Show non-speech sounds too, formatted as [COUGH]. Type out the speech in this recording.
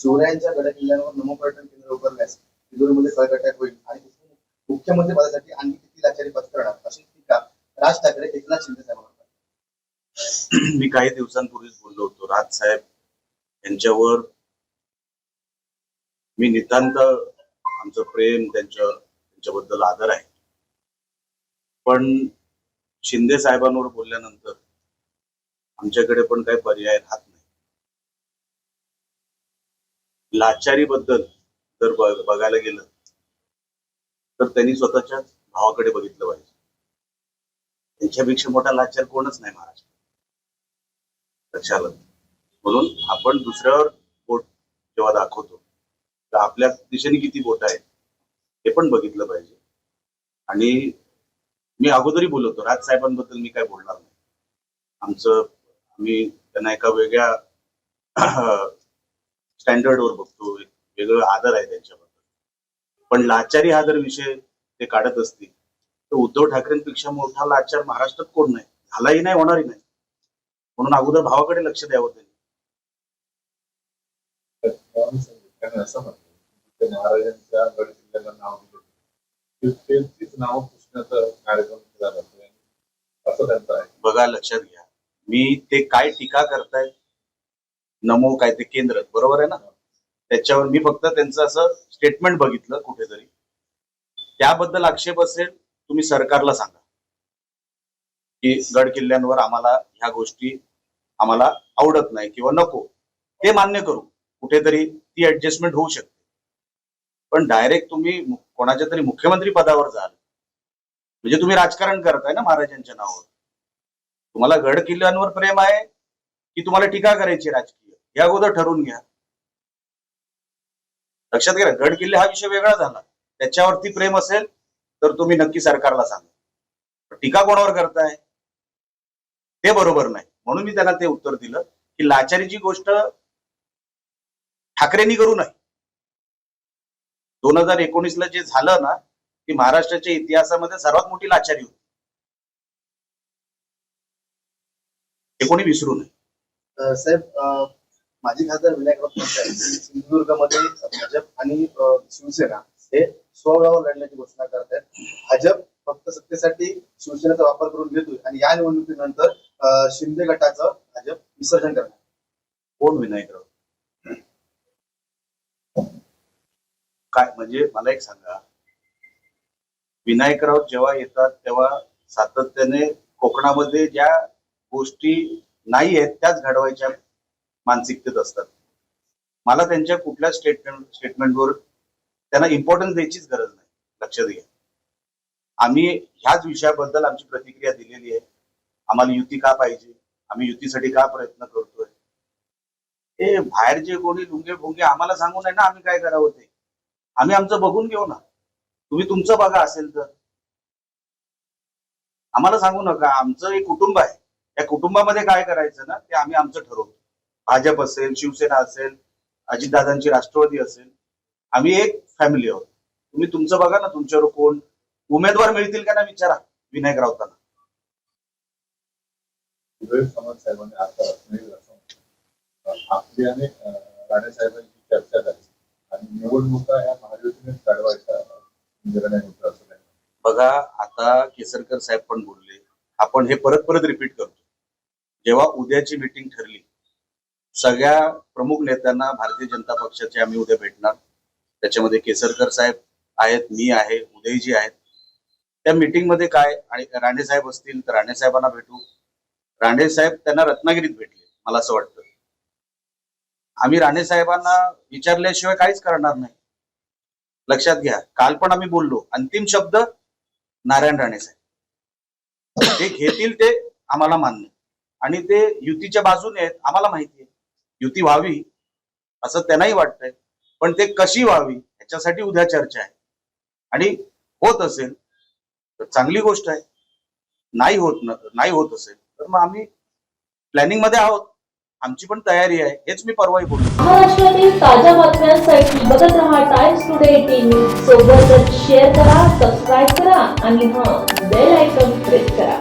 चोऱ्यांच्या जो गड किल्ल्यांवर नमो पर्यटन केंद्र उभारल्यास तिजोरीमध्ये कळकट्यात होईल. आणि मुख्यमंत्री पदासाठी आणखी किती लाचारी पत्करणार अशी टीका राज ठाकरे एकनाथ शिंदे साहेबांवर मी काही दिवसांपूर्वीच बोललो होतो. राज साहेब यांच्यावर मी नितांत आमचं प्रेम त्यांच्या त्यांच्याबद्दल आदर आहे. पण शिंदे साहेबांवर बोलल्यानंतर आमच्याकडे पण काही पर्याय राहत नाही. लाचारीबद्दल जर बघायला गेलं तर त्यांनी स्वतःच्याच भावाकडे बघितलं पाहिजे. त्यांच्यापेक्षा मोठा लाचार कोणच नाही महाराष्ट्रात लक्षात आलं? म्हणून आपण दुसऱ्यावर बोट जेव्हा दाखवतो तर आपल्या दिशेने किती बोट आहेत हे पण बघितलं पाहिजे. आणि मी अगोदरही बोलतो राज साहेबांबद्दल मी काय बोलणार नाही. आमचं आम्ही त्यांना एका वेगळ्या [CLEARS THROAT] स्टँडर्डवर बघतो. एक वेगळं आदर आहे त्यांच्याबद्दल. पण लाचारी हा जर विषय ते काढत असतील तर उद्धव ठाकरेंपेक्षा मोठा लाचार महाराष्ट्रात कोण नाही? झालाही नाही होणारही नाही. म्हणून अगोदर भावाकडे लक्ष द्यावं त्यांनी. असं म्हटलं की ते महाराजांच्या गड किल्ल्याला नाव दिलं तीच नाव पुसण्याचा कार्यक्रम केला जातो असं त्यांचं आहे. बघा लक्षात घ्या. मी ते काय टीका करतायत नमो काय ते केंद्र बरोबर आहे ना? त्याच्यावर मी फक्त त्यांचं असं स्टेटमेंट बघितलं कुठेतरी. त्याबद्दल आक्षेप असेल तुम्ही सरकारला सांगा. की गड किल्ल्यांवर आम्हाला ह्या गोष्टी आम्हाला आवडत नाही किंवा नको. ते मान्य करू. कुठेतरी ती ऍडजस्टमेंट होऊ शकते. पण डायरेक्ट तुम्ही कोणाच्या तरी मुख्यमंत्री पदावर जाल. म्हणजे तुम्ही राजकारण करताय ना महाराजांच्या नावावर. तुम्हाला गड किल्ल्यांवर प्रेम आहे की तुम्हाला टीका करायची राजकीय? या अगोदर ठरवून घ्या. लक्षात घ्या गड किल्ले हा विषय वेगळा झाला. त्याच्यावरती प्रेम असेल तर तुम्ही नक्की सरकारला सांगा. टीका कोणावर करताय? ते बरोबर नाही. म्हणून मी त्यांना ते उत्तर दिलं की लाचारीची गोष्ट ठाकरेंनी करू नये. दोन हजार एकोणीसला जे झालं ना ती महाराष्ट्राच्या इतिहासामध्ये सर्वात मोठी लाचारी होती. हे कोणी विसरू नये. साहेब माजी खासदार विनायक राऊत म्हणतात की सिंधुदुर्गमध्ये भाजप आणि शिवसेना हे स्वबळावर लढण्याची घोषणा करतायत. भाजप फक्त सत्तेसाठी शिवसेनेचा वापर करून घेतोय आणि या निवडणुकीनंतर शिंदे गटाचं भाजप विसर्जन करणार. कोण विनायकराव काय म्हणजे मला एक सांगा. विनायकराव जेव्हा येतात तेव्हा सातत्याने कोकणामध्ये ज्या गोष्टी नाही आहेत त्याच घडवायच्या मानसिकतेत असतात. मला त्यांच्या कुठल्या स्टेटमेंट स्टेटमेंटवर त्यांना इम्पॉर्टन्स द्यायचीच गरज नाही लक्षात घ्या आम्ही ह्याच विषयाबद्दल आमची प्रतिक्रिया दिलेली आहे. आम्हाला युती का पाहिजे? आम्ही युतीसाठी का प्रयत्न करतोय? हे बाहेर जे कोणी लुंगे भुंगे आम्हाला सांगू नये ना आम्ही काय करावं ते? आम्ही आमचं बघून घेऊ ना. तुम्ही तुमचं बघा असेल तर. आम्हाला सांगू नका आमचं एक कुटुंब आहे. त्या कुटुंबामध्ये काय करायचं ना ते आम्ही आमचं ठरवतो. भाजप असेल शिवसेना असेल अजितदादांची राष्ट्रवादी असेल आम्ही एक फॅमिली आहोत. तुम्ही तुमचं बघा ना तुमच्यावर कोण उमेदवार मिळतील का ना विचारा विनायक राऊतांना. चर्चा झाली. आणि निवडणुका ह्या महायुतीनेच लढवायचा निर्णय होता असं त्यांनी बघा आता केसरकर साहेब पण बोलले. आपण हे परत परत रिपीट करतो. जेव्हा उद्याची मीटिंग ठरली सगळ्या प्रमुख नेत्यांना भारतीय जनता पक्षाचे आम्ही उद्या भेटणार. त्याच्यामध्ये केसरकर साहेब आहेत मी आहे उदयजी आहेत. त्या मीटिंगमध्ये काय? आणि राणे साहेब असतील तर राणे साहेबांना भेटू. राणे साहेब त्यांना रत्नागिरीत भेटले मला असं वाटतं. आम्ही राणे साहेबांना विचारल्याशिवाय काहीच करणार नाही. लक्षात घ्या काल पण आम्ही बोललो अंतिम शब्द नारायण राणे साहेब. ते घेतील ते आम्हाला मान्य. आणि ते युतीच्या बाजूने आहेत आम्हाला माहिती आहे. युती व्हावी असं त्यांनाही वाटतंय. पण ते कशी व्हावी याच्यासाठी उद्या चर्चा आहे. आणि होत असेल तर चांगली गोष्ट आहे. नाही होत न नाही होत असेल तर मग आम्ही प्लॅनिंगमध्ये आहोत. आमची पण तयारी आहे हेच मी परवाही बोलतो महाराष्ट्रातील ताज्या बातम्यांसाठी बघत राहा टाइम्स टुडे टीव्ही. सोबतच शेअर करा सबस्क्राईब करा आणि हा बेल आयकॉन प्रेस करा.